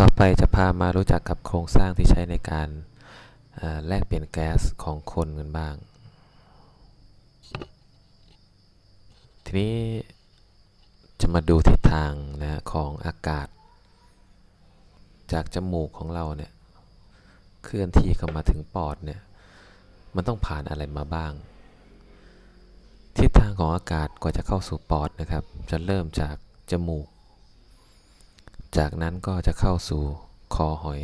ต่อไปจะพามารู้จักกับโครงสร้างที่ใช้ในการแลกเปลี่ยนแก๊สของคนกันบ้าง ทีนี้จะมาดูทิศทางนะของอากาศ จากจมูกของเราเนี่ยเคลื่อนที่เข้ามาถึงปอดเนี่ยมันต้องผ่านอะไรมาบ้าง ทิศทางของอากาศกว่าจะเข้าสู่ปอดนะครับ จะเริ่มจากจมูก จากนั้นก็จะเข้าสู่คอหอย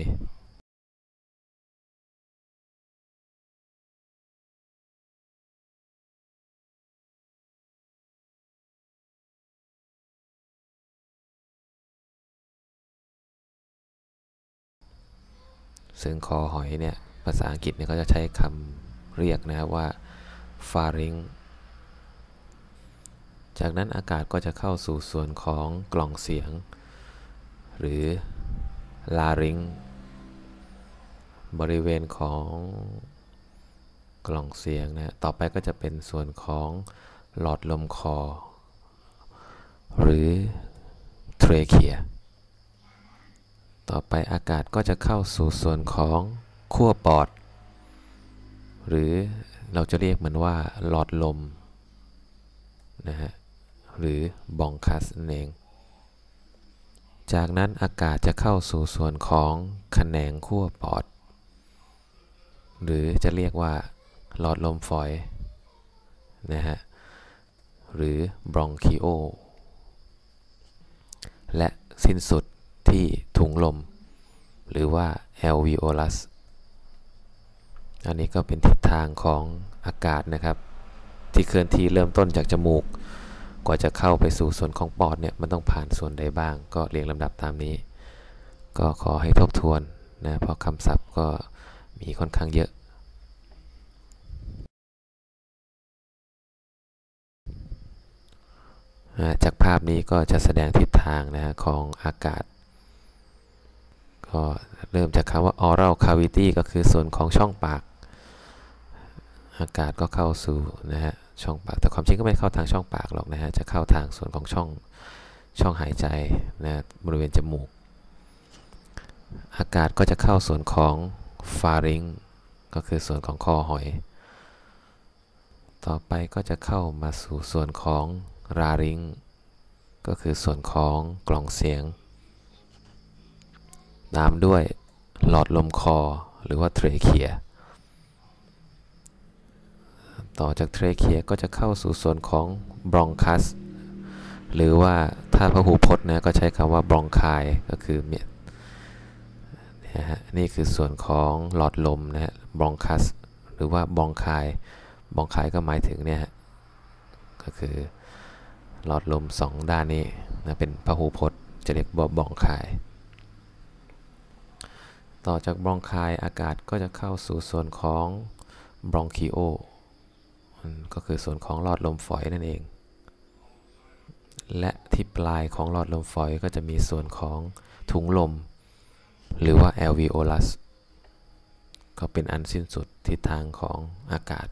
ซึ่งคอหอยเนี่ย ภาษาอังกฤษเนี่ยก็จะใช้คำเรียกนะครับว่า pharynx จากนั้นอากาศก็จะเข้าสู่ส่วนของกล่องเสียง หรือ larynx บริเวณของกล่องเสียงนะต่อไปก็จะเป็นส่วนของหลอดลมคอ หรือ trachea ต่อไปอากาศก็จะเข้าสู่ส่วนของขั้วปอด หรือเราจะเรียกมันว่าหลอดลมนะฮะหรือบองคัสนั่นเอง จากนั้นอากาศจะเข้าสู่ส่วนของแขนงขั้วปอด หรือจะเรียกว่าหลอดลมฝอยนะฮะหรือบรองคิโอ และสิ้นสุดที่ถุงลม หรือว่า alveolus อันนี้ก็เป็นทิศทางของอากาศนะครับ ที่เคลื่อนที่เริ่มต้นจากจมูก กว่าจะเข้าไปสู่ส่วนของปอดเนี่ยมันต้องผ่านส่วนใดบ้าง ก็เรียงลำดับตามนี้ ก็ขอให้ทบทวนนะเพราะคำศัพท์ก็มีค่อนข้างเยอะ จากภาพนี้ก็จะแสดงทิศทางนะของอากาศ ก็เริ่มจากคำว่า oral cavity ก็คือส่วนของช่องปาก อากาศก็เข้าสู่นะฮะ ช่องปาก แต่ความจริงก็ไม่เข้าทางช่องปากหรอกนะฮะ จะเข้าทางส่วนของช่องช่องหายใจนะบริเวณจมูก อากาศก็จะเข้าส่วนของฟาริงก็คือส่วนของคอหอย ต่อไปก็จะเข้ามาสู่ส่วนของราริงก็คือส่วนของกล่องเสียง ตามด้วยหลอดลมคอหรือว่าเทรเคีย ต่อจากเทรเคียก็จะเข้าสู่ส่วนของบรองคัสหรือว่าถ้าพหูพจน์นะก็ใช้คำว่าบรองคายก็คือเมียนะฮะนี่คือส่วนของหลอดลมนะฮะบรองคัสหรือว่าบรองคายบรองคายก็หมายถึงเนี่ยฮะก็คือหลอดลมสองด้านนี้นะเป็นพหูพจน์จะเรียกว่าบรองคาย ต่อจากบรองคายอากาศก็จะเข้าสู่ส่วนของบรองคิโอ ก็คือส่วนของหลอดลมฝอยนั่นเอง และที่ปลายของหลอดลมฝอยก็จะมีส่วนของถุงลม หรือว่า alveolus ก็เป็นอันสิ้นสุดทิศทางของอากาศ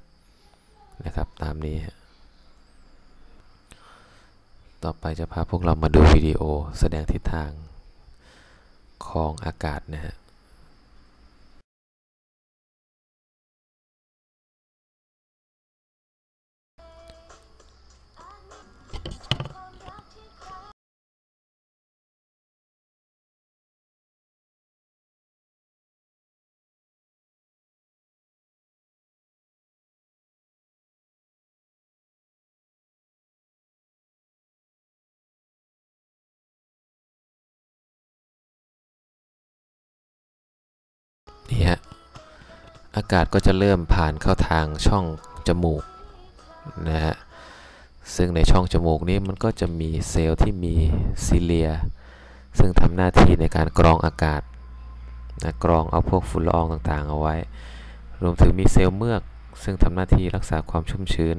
นะครับตามนี้ ต่อไปจะพาพวกเรามาดูวิดีโอแสดงทิศทางของอากาศนะฮะ อากาศก็จะเริ่มผ่านเข้าทางช่องจมูกนะฮะซึ่งในช่องจมูกนี้มันก็จะมีเซลล์ที่มีซิเลีย ซึ่งทำหน้าที่ในการกรองอากาศนะกรองเอาพวกฝุ่นละอองต่างๆ เอาไว้ รวมถึงมีเซลล์เมือก ซึ่งทำหน้าที่รักษาความชุ่มชื้น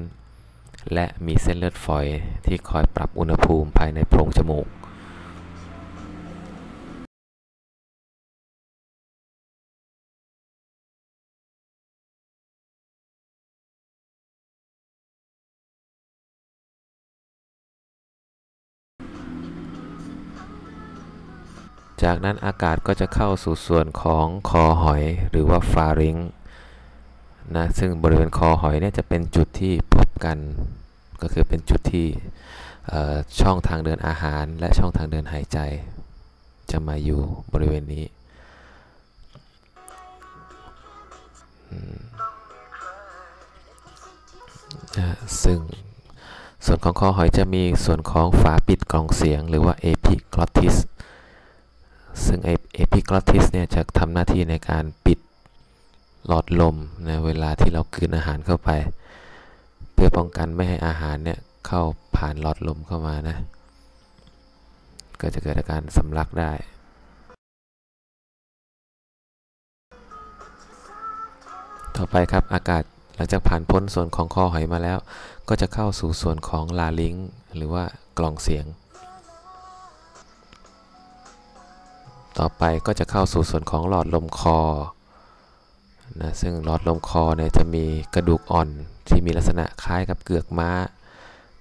และมีเส้นเลือดฝอยที่คอยปรับอุณหภูมิภายในโพรงจมูก จากนั้นอากาศก็จะเข้าสู่ส่วนของคอหอยหรือว่าฟาริงนะซึ่งบริเวณคอหอยเนี่ยจะเป็นจุดที่พบกัน ก็คือเป็นจุดที่ช่องทางเดินอาหาร และช่องทางเดินหายใจ จะมาอยู่บริเวณนี้ซึ่งส่วนของคอหอยจะมีส่วนของฝาปิดกล่องเสียง หรือว่า epiglottis ซึ่ง epiglottis เนี่ยจะทำหน้าที่ในการปิดหลอดลมในเวลาที่เรากินอาหารเข้าไป เพื่อป้องกันไม่ให้อาหารเนี่ยเข้าผ่านหลอดลมเข้ามานะ ก็จะเกิดอาการสำลักได้ต่อไปครับอากาศหลังจากผ่านพ้นส่วนของคอหอยมาแล้ว ก็จะเข้าสู่ส่วนของลาลิงหรือว่ากล่องเสียง ต่อไปก็จะเข้าสู่ส่วนของหลอดลมคอนะซึ่งหลอดลมคอเนี่ยจะมีกระดูกอ่อนที่มีลักษณะคล้ายกับเกือกม้า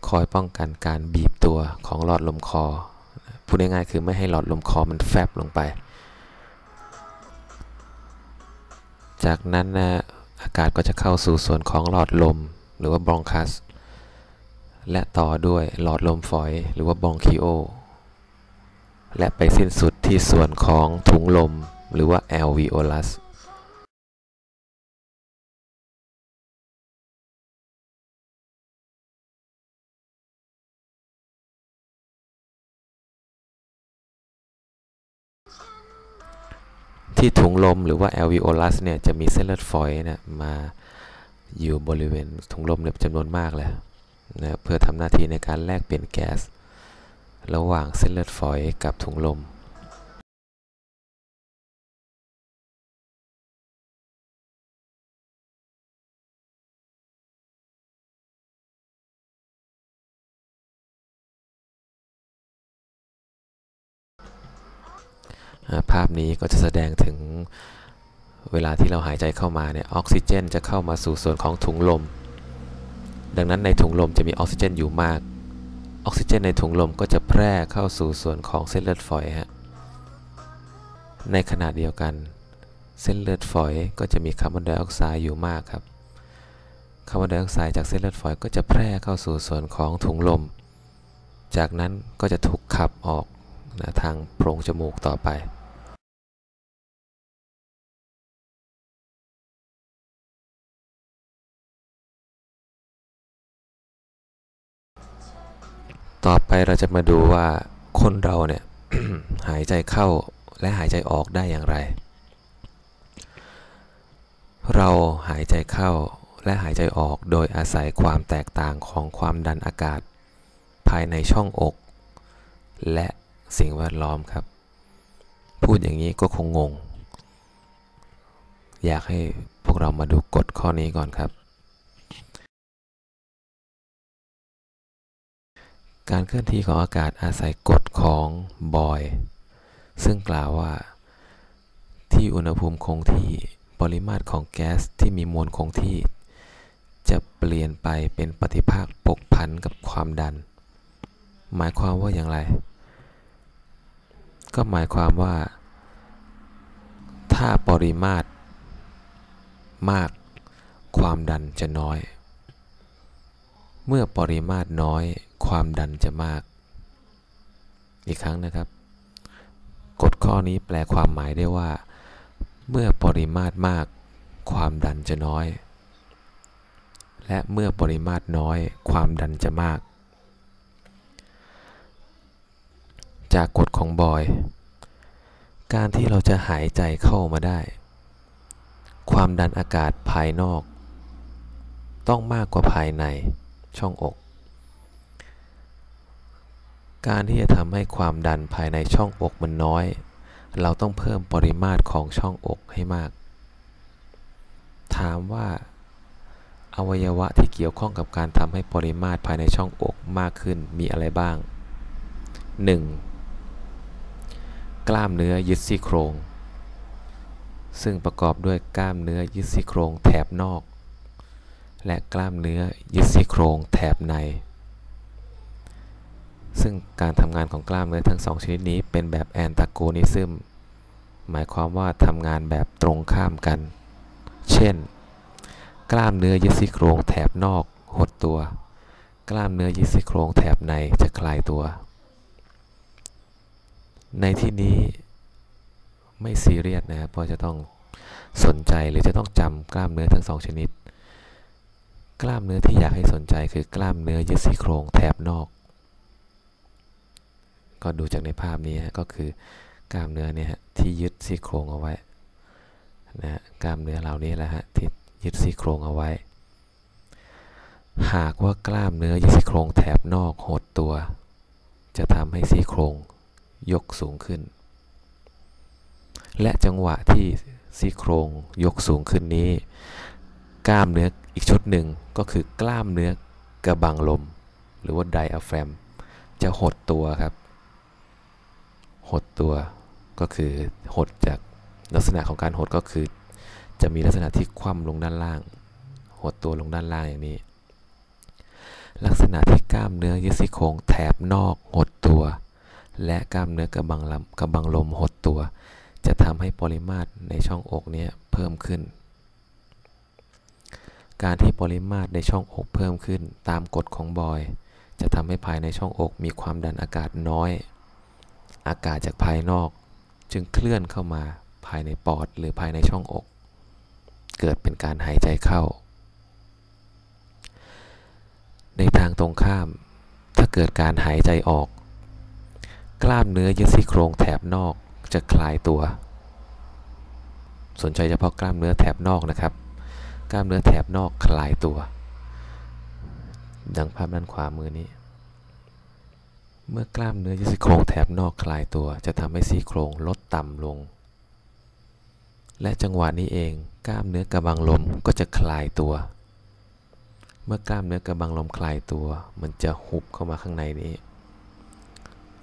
คอยป้องกันการบีบตัวของหลอดลมคอพูดง่ายๆคือไม่ให้หลอดลมคอมันแฟบลงไป จากนั้นนะอากาศก็จะเข้าสู่ส่วนของหลอดลมหรือว่าบรองคัส และต่อด้วยหลอดลมฝอยหรือว่าบองคิโอ และไปสิ้นสุดที่ส่วนของถุงลมหรือว่า alveolus ที่ถุงลมหรือว่า alveolus เนี่ยจะมีเส้นเลือดฝอยนะมาอยู่บริเวณถุงลมเนี่ยจำนวนมากเลยนะเพื่อทำหน้าที่ในการแลกเปลี่ยนแก๊ส ระหว่างเส้นเลือดฝอยกับถุงลมภาพนี้ก็จะแสดงถึงเวลาที่เราหายใจเข้ามาเนี่ยออกซิเจนจะเข้ามาสู่ส่วนของถุงลม ดังนั้นในถุงลมจะมีออกซิเจนอยู่มาก ออกซิเจนในถุงลมก็จะแพร่เข้าสู่ส่วนของเส้นเลือดฝอยฮะในขณะเดียวกัน เส้นเลือดฝอยก็จะมีคาร์บอนไดออกไซด์อยู่มากครับคาร์บอนไดออกไซด์จากเส้นเลือดฝอยก็จะแพร่เข้าสู่ส่วนของถุงลม จากนั้นก็จะถูกขับออกนะทางโพรงจมูกต่อไป ต่อไปเราจะมาดูว่าคนเราเนี่ยหายใจเข้าและหายใจออกได้อย่างไร เราหายใจเข้าและหายใจออกโดยอาศัยความแตกต่างของความดันอากาศ ภายในช่องอก และสิ่งแวดล้อมครับ พูดอย่างนี้ก็คงงง อยากให้พวกเรามาดูกฎข้อนี้ก่อนครับ การเคลื่อนที่ของอากาศอาศัยกฎของบอย ซึ่งกล่าวว่า ที่อุณหภูมิคงที่ปริมาตรของแก๊สที่มีมวลคงที่ จะเปลี่ยนไปเป็นปฏิภาคปกพันกับความดัน หมายความว่าอย่างไร ก็หมายความว่า ถ้าปริมาตร มาก ความดันจะน้อย เมื่อปริมาตรน้อย ความดันจะมาก อีกครั้งนะครับ กฎข้อนี้แปลความหมายได้ว่า เมื่อปริมาตรมาก ความดันจะน้อย และเมื่อปริมาตรน้อย ความดันจะมาก จากกฎของบอย การที่เราจะหายใจเข้ามาได้ ความดันอากาศภายนอก ต้องมากกว่าภายในช่องอก การที่จะทำให้ความดันภายในช่องอกมันน้อย เราต้องเพิ่มปริมาตรของช่องอกให้มาก ถามว่า อวัยวะที่เกี่ยวข้องกับการทำให้ปริมาตรภายในช่องอกมากขึ้นมีอะไรบ้าง 1. กล้ามเนื้อยึดซี่โครง ซึ่งประกอบด้วยกล้ามเนื้อยึดซี่โครงแถบนอก และกล้ามเนื้อยึดซี่โครงแถบใน ซึ่งการทำงานของกล้ามเนื้อทั้งสองชนิดนี้เป็นแบบแอนตากนิซึม หมายความว่าทำงานแบบตรงข้ามกัน เช่น กล้ามเนื้อยึดซี่โครงแถบนอกหดตัว กล้ามเนื้อยึดซี่โครงแถบในจะคลายตัว ในที่นี้ไม่ซีเรียสนะครับเพราะจะต้องสนใจหรือจะต้องจำกล้ามเนื้อทั้งสองชนิด กล้ามเนื้อที่อยากให้สนใจคือกล้ามเนื้อยึดซี่โครงแถบนอก ก็ดูจากในภาพนี้ก็คือกล้ามเนื้อเนี่ยที่ยึดซี่โครงเอาไว้นะฮะกล้ามเนื้อเหล่านี้แหละฮะที่ยึดซี่โครงเอาไว้ หากว่ากล้ามเนื้อยึดซี่โครงแถบนอกหดตัว จะทำให้ซี่โครงยกสูงขึ้น และจังหวะที่ซี่โครงยกสูงขึ้นนี้ กล้ามเนื้ออีกชุดหนึ่งก็คือกล้ามเนื้อกระบังลม หรือว่าไดอะแฟรมจะหดตัวครับ หดตัวก็คือหดจากลักษณะของการหดก็คือ จะมีลักษณะที่คว่ำลงด้านล่าง หดตัวลงด้านล่างอย่างนี้ ลักษณะที่กล้ามเนื้อยึดซี่โครงแถบนอกหดตัว และกล้ามเนื้อกระบังลำกระบังลมหดตัว จะทำให้ปริมาตรในช่องอกนี้เพิ่มขึ้น การที่ปริมาตรในช่องอกเพิ่มขึ้นตามกฎของบอย จะทำให้ภายในช่องอกมีความดันอากาศน้อย อากาศจากภายนอก จึงเคลื่อนเข้ามาภายในปอดหรือภายในช่องอก เกิดเป็นการหายใจเข้า ในทางตรงข้าม ถ้าเกิดการหายใจออก กล้ามเนื้อยึดซี่โครงแถบนอกจะคลายตัว สนใจเฉพาะกล้ามเนื้อแถบนอกนะครับ กล้ามเนื้อแถบนอกคลายตัว ดังภาพด้านขวามือนี้ เมื่อกล้ามเนื้อยึดซี่โครงแถบนอกคลายตัว จะทำให้ซี่โครงลดต่ำลง และจังหวะนี้เองกล้ามเนื้อกระบังลมก็จะคลายตัว เมื่อกล้ามเนื้อกระบังลมคลายตัว มันจะหุบเข้ามาข้างในนี้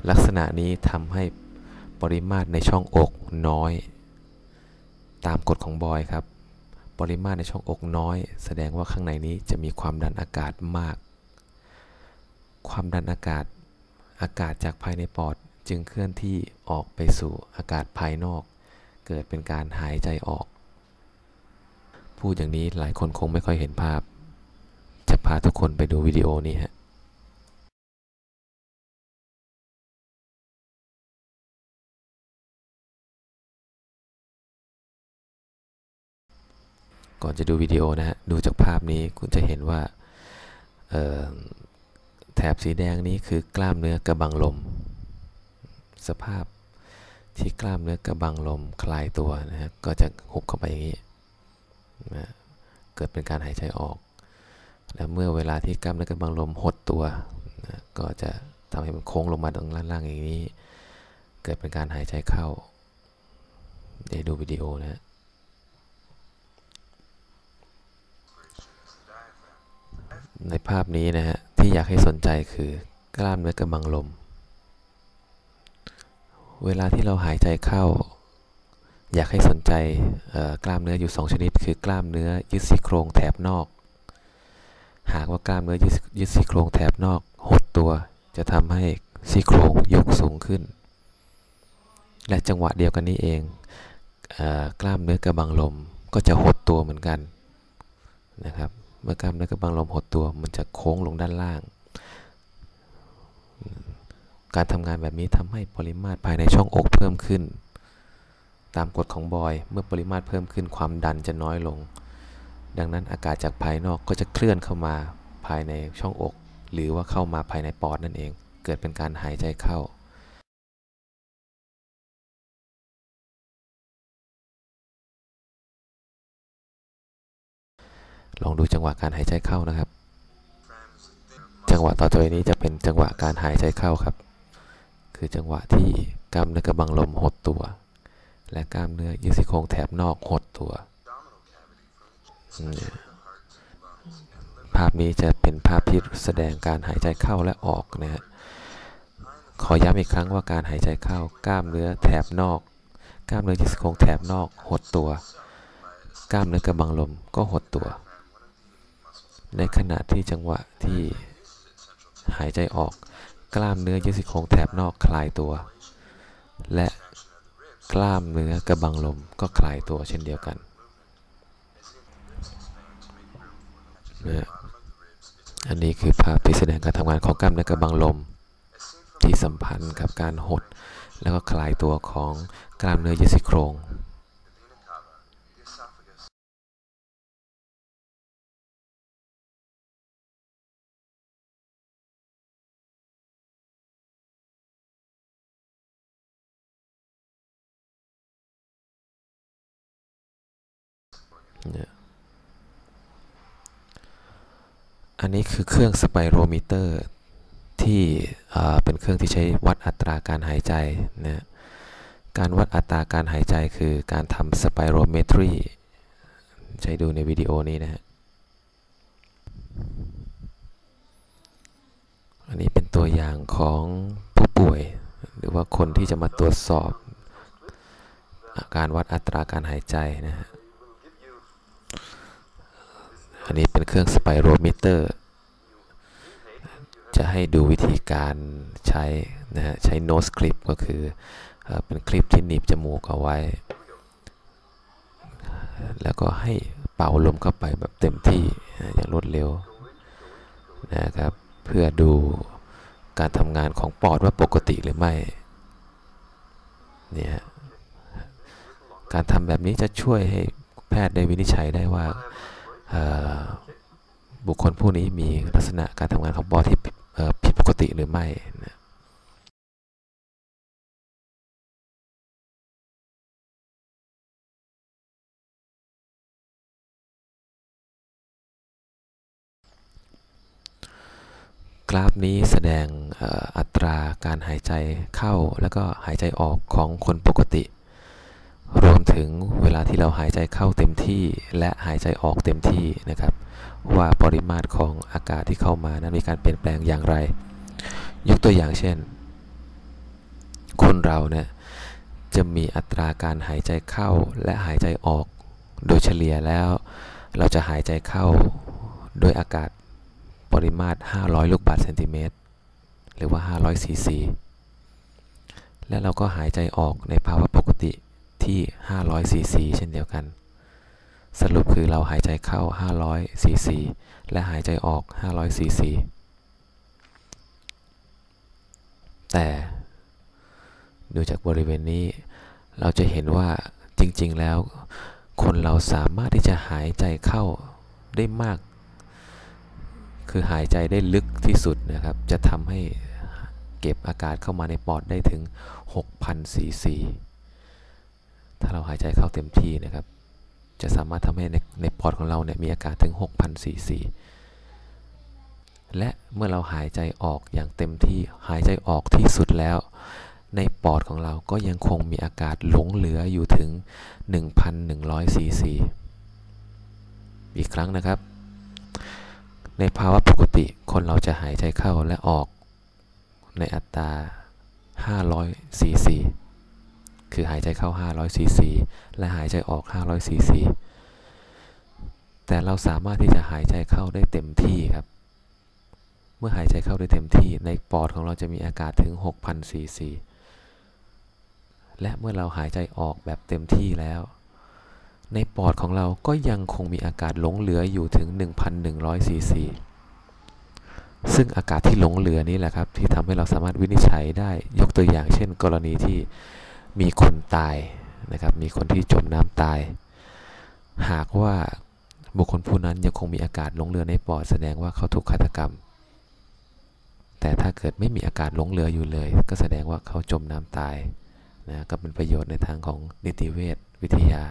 ลักษณะนี้ทำให้ปริมาตรในช่องอกน้อย ตามกฎของบอยครับ ปริมาตรในช่องอกน้อย แสดงว่าข้างในนี้จะมีความดันอากาศมาก ความดันอากาศ อากาศจากภายในปอดจึงเคลื่อนที่ออกไปสู่อากาศภายนอก เกิดเป็นการหายใจออก พูดอย่างนี้หลายคนคงไม่ค่อยเห็นภาพ จะพาทุกคนไปดูวิดีโอนี้ฮะก่อนจะดูวิดีโอนะฮะ ดูจากภาพนี้คุณจะเห็นว่า แถบสีแดงนี้คือกล้ามเนื้อกระบังลม สภาพที่กล้ามเนื้อกระบังลมคลายตัวนะฮะก็จะหุบเข้าไปอย่างนี้นะเกิดเป็นการหายใจออก แล้วเมื่อเวลาที่กล้ามเนื้อกระบังลมหดตัวนะก็จะทำให้มันโค้งลงมาตรงล่างๆอย่างนี้ เกิดเป็นการหายใจเข้าเดี๋ยวดูวิดีโอนะฮะในภาพนี้นะฮะ ที่อยากให้สนใจคือกล้ามเนื้อกระบังลม เวลาที่เราหายใจเข้า อยากให้สนใจกล้ามเนื้ออยู่ 2 ชนิด คือกล้ามเนื้อยึดซี่โครงแถบนอก หากว่ากล้ามเนื้อยึดซี่โครงแถบนอก หดตัวจะทำให้ซี่โครงยกสูงขึ้น และจังหวะเดียวกันนี้เองเออกล้ามเนื้อกระบังลมก็จะหดตัวเหมือนกันนะครับ เมื่อกล้ามเนื้อกระบังลมหดตัวมันจะโค้งลงด้านล่าง การทำงานแบบนี้ทำให้ปริมาตรภายในช่องอกเพิ่มขึ้น ตามกฎของบอยเมื่อปริมาตรเพิ่มขึ้นความดันจะน้อยลง ดังนั้นอากาศจากภายนอกก็จะเคลื่อนเข้ามาภายในช่องอก หรือว่าเข้ามาภายในปอดนั่นเอง เกิดเป็นการหายใจเข้า ลองดูจังหวะการหายใจเข้านะครับ จังหวะต่อจากนี้จะเป็นจังหวะการหายใจเข้าครับ คือจังหวะที่กล้ามเนื้อกระบังลมหดตัว และกล้ามเนื้อยึดซี่โครงแถบนอกหดตัวภาพนี้จะเป็นภาพที่แสดงการหายใจเข้าและออกนะฮะขอย้ำอีกครั้งว่าการหายใจเข้ากล้ามเนื้อแถบนอก กล้ามเนื้อยึดซี่โครงแถบนอกหดตัว กล้ามเนื้อกระบังลมก็หดตัว ในขณะที่จังหวะที่หายใจออกกล้ามเนื้อเยื่อซี่โครงแถบนอกคลายตัว และกล้ามเนื้อกระบังลมก็คลายตัวเช่นเดียวกันนะอันนี้คือภาพที่แสดงการทำงานของกล้ามเนื้อกระบังลม ที่สัมพันธ์กับการหด แล้วก็คลายตัวของกล้ามเนื้อเยื่อซี่โครง อันนี้คือเครื่องสไปโรมิเตอร์ที่เป็นเครื่องที่ใช้วัดอัตราการหายใจนะการวัดอัตราการหายใจคือการทำสไปโรเมตรีใช้ดูในวิดีโอนี้นะฮะ อันนี้เป็นตัวอย่างของผู้ป่วย หรือว่าคนที่จะมาตรวจสอบอาการวัดอัตราการหายใจนะฮะ อันนี้เป็นเครื่องสไปโรมิเตอร์ จะให้ดูวิธีการใช้นะฮะ ใช้โนสคลิปก็คือเอเป็นคลิปที่หนีบจมูกเอาไว้ แล้วก็ให้เป่าลมเข้าไปแบบเต็มที่อย่างรวดเร็วนะครับ เพื่อดูการทำงานของปอดว่าปกติหรือไม่ เนี่ยการทำแบบนี้จะช่วยให้แพทย์ได้วินิจฉัยได้ว่า บุคคลผู้นี้มีลักษณะการทำงานของปอที่ผิดปกติหรือไม่นะกราฟนี้แสดงอัตราการหายใจเข้าแล้วก็หายใจออกของคนปกติ รวมถึงเวลาที่เราหายใจเข้าเต็มที่และหายใจออกเต็มที่นะครับ ว่าปริมาตรของอากาศที่เข้ามานั้นมีการเปลี่ยนแปลงอย่างไร ยกตัวอย่างเช่น คนเราเนี่ยจะมีอัตราการหายใจเข้าและหายใจออก โดยเฉลี่ยแล้ว เราจะหายใจเข้าโดยอากาศปริมาตร 500 ลูกบาศก์เซนติเมตรหรือว่า 500 ซีซี และเราก็หายใจออกในภาวะปกติ ที่500ซีซีเช่นเดียวกัน สรุปคือเราหายใจเข้า 500ซีซีและหายใจออก 500ซีซีแต่ดูจากบริเวณนี้ เราจะเห็นว่าจริง ๆ แล้ว คนเราสามารถที่จะหายใจเข้าได้มาก คือหายใจได้ลึกที่สุดนะครับ จะทำให้เก็บอากาศเข้ามาในปอดได้ถึง 6,000 ซีซีาเราหายใจเข้าเต็มที่นะครับ จะสามารถทำให้ในในปอดของเราเนี่ยมีอากาศถึง 6,000ซีซีและเมื่อเราหายใจออกอย่างเต็มที่หายใจออกที่สุดแล้ว ในปอดของเราก็ยังคงมีอากาศหลงเหลืออยู่ถึง 1,100ซีซีอีกครั้งนะครับ ในภาวะปกติคนเราจะหายใจเข้าและออกในอัตรา500ซีซี คือหายใจเข้า 500ซีซีและหายใจออก 500ซีซีแต่เราสามารถที่จะหายใจเข้าได้เต็มที่ครับ เมื่อหายใจเข้าได้เต็มที่ในปอดของเราจะมีอากาศถึง 6,000ซีซีและเมื่อเราหายใจออกแบบเต็มที่แล้ว ในปอดของเราก็ยังคงมีอากาศหลงเหลืออยู่ถึง 1,100ซีซีซึ่งอากาศที่หลงเหลือนี้แหละครับที่ทำให้เราสามารถวินิจฉัยได้ยกตัวอย่างเช่น กรณีที่ มีคนตายนะครับ มีคนที่จมน้ำตาย หากว่าบุคคลผู้นั้นยังคงมีอากาศหลงเหลือในปอดแสดงว่าเขาถูกฆาตกรรม แต่ถ้าเกิดไม่มีอากาศหลงเหลืออยู่เลย ก็แสดงว่าเขาจมน้ำตายนะก็เป็นประโยชน์ในทางของนิติเวชวิทยา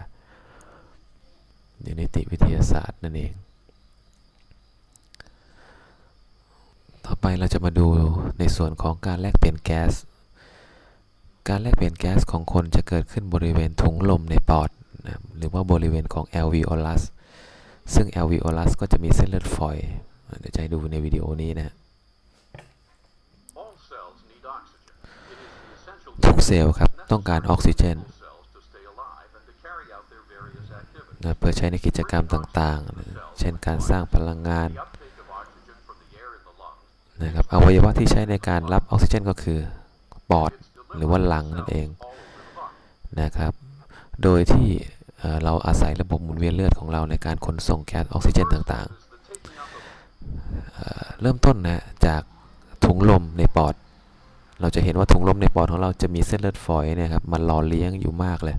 หรือนิติวิทยาศาสตร์นั่นเอง ต่อไปเราจะมาดูในส่วนของการแลกเปลี่ยนแก๊ส การแลกเปลี่ยนแก๊สของคนจะเกิดขึ้นบริเวณถุงลมในปอดนะหรือว่าบริเวณของ alveolus ซึ่ง alveolus ก็จะมีเส้นเลือดฝอย เดี๋ยวจะให้ดูในวิดีโอนี้นะทุกเซลล์ครับ ต้องการออกซิเจนนะเพื่อใช้ในกิจกรรมต่างๆนะเช่นการสร้างพลังงานนะครับอวัยวะที่ใช้ในการรับออกซิเจนก็คือปอด หรือว่าลังนั่นเองนะครับ โดยที่เราอาศัยระบบหมุนเวียนเลือดของเราในการขนส่งแก๊สออกซิเจนต่างๆเเริ่มต้นนะจากถุงลมในปอด เราจะเห็นว่าถุงลมในปอดของเราจะมีเส้นเลือดฝอยเนะครับมันหล่อเลี้ยงอยู่มากเลย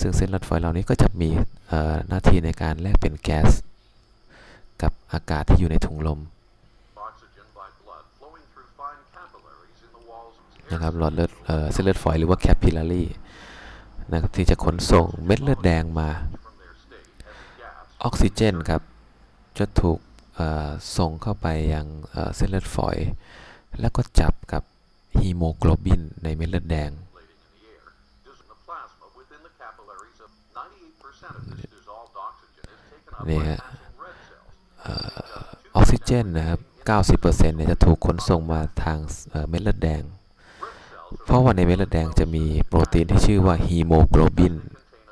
ซึ่งเส้นเลือดฝอยเหล่านี้ก็จะมีหน้าที่ในการแลกเปลี่ยนแก๊สกับอากาศที่อยู่ในถุงลม นะครับหลอดเลือดเส้นเลือดฝอยหรือว่า capillary นะครับที่จะขนส่งเม็ดเลือดแดงมา ออกซิเจนครับจะถูกส่งเข้าไปยังเส้นเลือดฝอย แล้วก็จับกับฮีโมโกลบินในเม็ดเลือดแดงนี่ฮะออกซิเจนนะครับ 90%เนี่ยจะถูกขนส่งมาทางเม็ดเลือดแดง เพราะว่าในเม็ดเลือดแดงจะมีโปรตีนที่ชื่อว่าฮีโมโกลบิน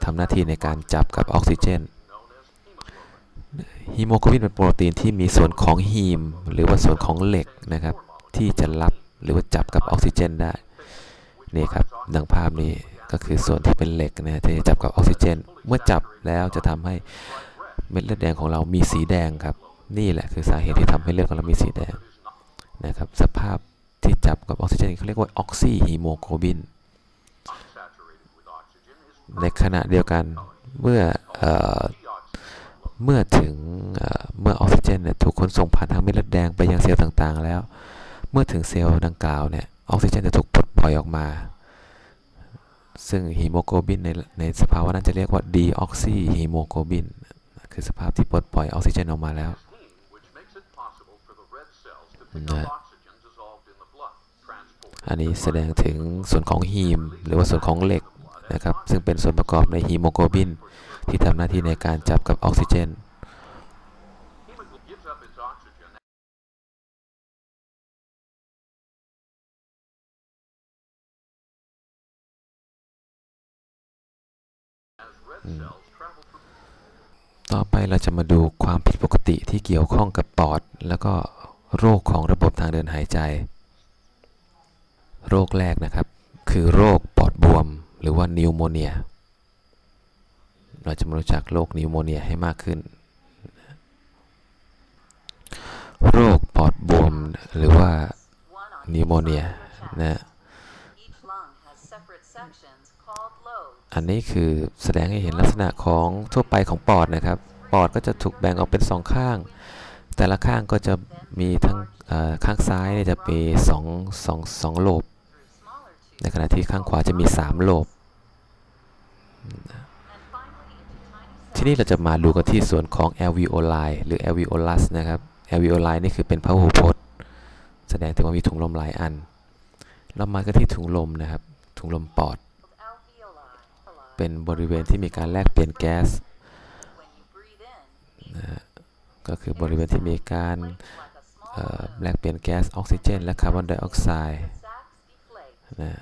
ทำหน้าที่ในการจับกับออกซิเจนฮีโมโกลบินเป็นโปรตีนที่มีส่วนของฮีม หรือว่าส่วนของเหล็กนะครับ ที่จะรับหรือว่าจับกับออกซิเจนได้นี่ครับดังภาพนี้ก็คือส่วนที่เป็นเหล็กนะที่จะจับกับออกซิเจน เมื่อจับแล้วจะทำให้เม็ดเลือดแดงของเรามีสีแดงครับ นี่แหละคือสาเหตุที่ทำให้เลือดของเรามีสีแดงนะครับ สภาพ ที่จับกับออกซิเจนเขาเรียกว่าออกซิฮีโมโกลบิน ในขณะเดียวกันเมื่อเออเมื่อถึงเเมื่อออกซิเจนเนี่ยถูกขนส่งผ่านทางเม็ดเลือดแดงไปยังเซลล์ต่างๆ แล้ว เมื่อถึงเซลล์ดังกล่าวเนี่ยออกซิเจนจะถูกปลดปล่อยออกมา ซึ่งฮีโมโกลบินในในสภาวะนั้นจะเรียกว่าดีออกซิฮีโมโกลบินคือสภาพที่ปลดปล่อยออกซิเจนออกมาแล้ว heme, which อันนี้แสดงถึงส่วนของฮีม หรือว่าส่วนของเหล็กนะครับซึ่งเป็นส่วนประกอบในฮีโมโกลบิน ที่ทำหน้าที่ในการจับกับออกซิเจนต่อไปเราจะมาดูความผิดปกติที่เกี่ยวข้องกับปอด แล้วก็โรคของระบบทางเดินหายใจ โรคแรกนะครับ คือโรคปอดบวม หรือว่านิวโมเนีย เราจะมารู้จักโรคนิวโมเนียให้มากขึ้น โรคปอดบวมหรือว่านิวโมเนียนะอันนี้คือแสดงให้เห็นลักษณะของทั่วไปของปอดนะครับ ปอดก็จะถูกแบ่งออกเป็นสองข้าง แต่ละข้างก็จะมีทั้งข้างซ้ายเนี่ยจะมีสองสองสองโลบ ในขณะที่ข้างขวาจะมีสามโลบ ทีนี้เราจะมาดูกันที่ส่วนของ alveoli หรือ alveolus นะครับ alveoli นี่คือเป็นพหูพจน์ แสดงถึงว่ามีถุงลมหลายอัน เรามากันที่ถุงลมนะครับ ถุงลมปอด เป็นบริเวณที่มีการแลกเปลี่ยนแก๊สนะก็คือบริเวณที่มีการแลกเปลี่ยนแก๊สออกซิเจน และคาร์บอนไดออกไซด์ นะ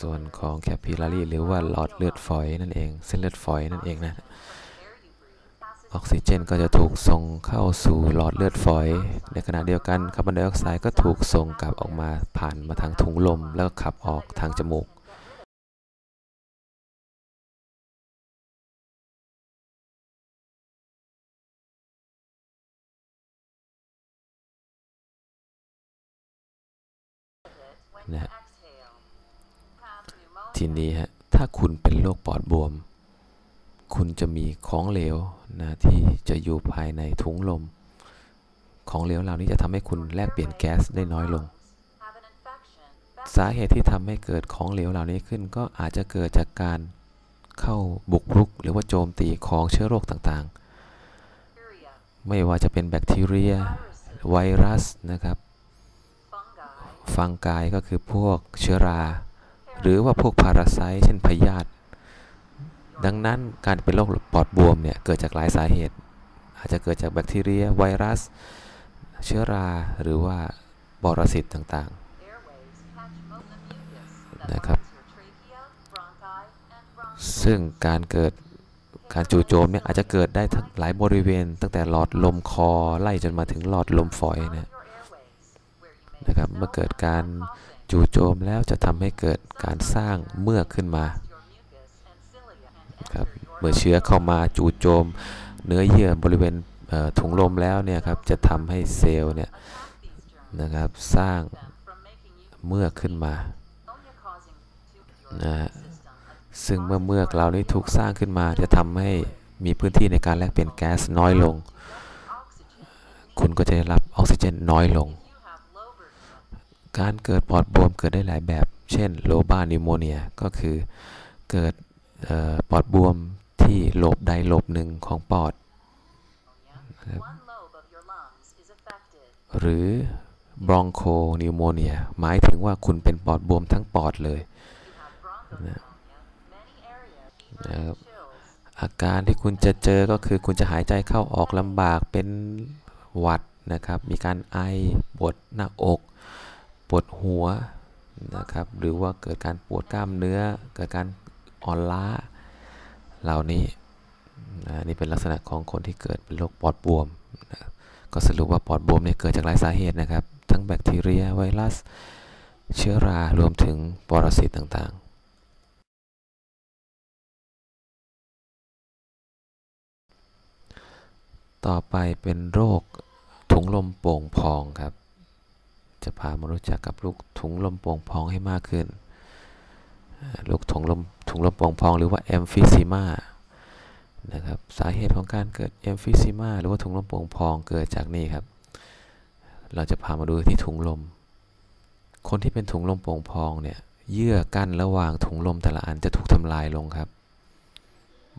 ส่วนของแคปิลารีหรือว่าหลอดเลือดฝอยนั่นเอง เส้นเลือดฝอยนั่นเองนะ ออกซิเจนก็จะถูกส่งเข้าสู่หลอดเลือดฝอย ในขณะเดียวกันคาร์บอนไดออกไซด์ก็ถูกส่งกลับออกมาผ่านมาทางถุงลมแล้วก็ขับออกทางจมูก when you Nè. exhale. Have pneumonia. ทีนี้ฮะถ้าคุณเป็นโรคปอดบวม คุณจะมีของเหลวนะที่จะอยู่ภายในถุงลม ของเหลวเหล่านี้จะทำให้คุณแลกเปลี่ยนแก๊สได้น้อยลง Have an infection. สาเหตุที่ทำให้เกิดของเหลวเหล่านี้ขึ้น ก็อาจจะเกิดจากการเข้าบุกรุก หรือว่าโจมตีของเชื้อโรคต่าง Bacteria. ๆไม่ว่าจะเป็นแบคทีเรีย Viruses. ไวรัสนะครับ Fungi. ฟังกายก็คือพวกเชื้อรา หรือว่าพวกพาราไซต์เช่นพยาธิดังนั้นการเป็นโรคปอดบวมเนี่ยเกิดจากหลายสาเหตุ อาจจะเกิดจากแบคทีเรีย ไวรัส เชื้อราหรือว่าปรสิตต่าง Airways catch most of the mucus that นะครับซึ่งการเกิดการจู่โจมเนี่ยอาจจะเกิดได้ทั้งหลายบริเวณ ตั้งแต่หลอดลมคอไล่จนมาถึงหลอดลมฝอยนะ นะครับ เมื่อเกิดการจู่โจมแล้วจะทำให้เกิดการสร้างเมือกขึ้นมาครับเมื่อเชื้อเข้ามาจู่โจม เนื้อเยื่อบริเวณเถุงลมแล้วเนี่ยครับจะทำให้เซลล์เนี่ยนะครับสร้างเมือกขึ้นมานะซึ่งเมื่อเมือกเหล่านี้ถูกสร้างขึ้นมา จะทำให้มีพื้นที่ในการแลกเปลี่ยนแก๊สน้อยลง คุณก็จะได้รับออกซิเจนน้อยลง การเกิดปอดบวมเกิดได้หลายแบบ เช่นโลบานิโมเนีย ก็คือเกิดออปอดบวมที่โลบใดโลบหนึ่งของปอด หรือบรองโคนิวโมเนีย หมายถึงว่าคุณเป็นปอดบวมทั้งปอดเลย You have bronchopneumonia. Many areas, fever, Yep. chills. อาการที่คุณจะเจอก็คือคุณจะหายใจเข้าออกลำบากเป็นหวัดนะครับ มีการไอปวดหน้าอก ปวดหัวนะครับ หรือว่าเกิดการปวดกล้ามเนื้อ เกิดการอ่อนล้า เหล่านี้นะนี่เป็นลักษณะของคนที่เกิดเป็นโรคปอดบวมนะก็สรุปว่าปอดบวมเนี่ยเกิดจากหลายสาเหตุนะครับ ทั้งแบคทีเรียไวรัส เชื้อรารวมถึงปรสิตต่างๆ ต่อไปเป็นโรคถุงลมโป่งพองครับ จะพามารู้จักกับลูกถุงลมโป่งพองให้มากขึ้น ลูกถุงลมถุงลมโป่งพองหรือว่าเอมฟิซิมานะครับสาเหตุของการเกิดเอมฟิซิมาหรือว่าถุงลมโป่งพองเกิดจากนี่ครับ เราจะพามาดูที่ถุงลม คนที่เป็นถุงลมโป่งพองเนี่ยเยื่อกั้นระหว่างถุงลมแต่ละอันจะถูกทำลายลงครับ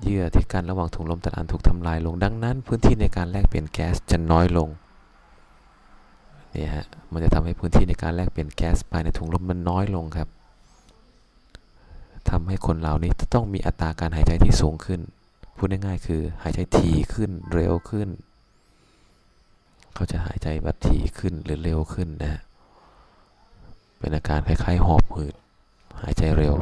เยื่อที่กั้นระหว่างถุงลมแต่ละอันถูกทำลายลง ดังนั้น พื้นที่ในการแลกเปลี่ยนแก๊สจะน้อยลง นี่ฮะ มันจะทำให้พื้นที่ในการแลกเปลี่ยนแก๊สภายในถุงลมมันน้อยลงครับทำให้คนเหล่านี้จะต้องมีอัตราการหายใจที่สูงขึ้น พูดง่ายๆคือหายใจถี่ขึ้นเร็วขึ้น เขาจะหายใจแบบถี่ขึ้นหรือเร็วขึ้นนะฮะเป็นอาการคล้ายๆ หอบหืด หายใจเร็ว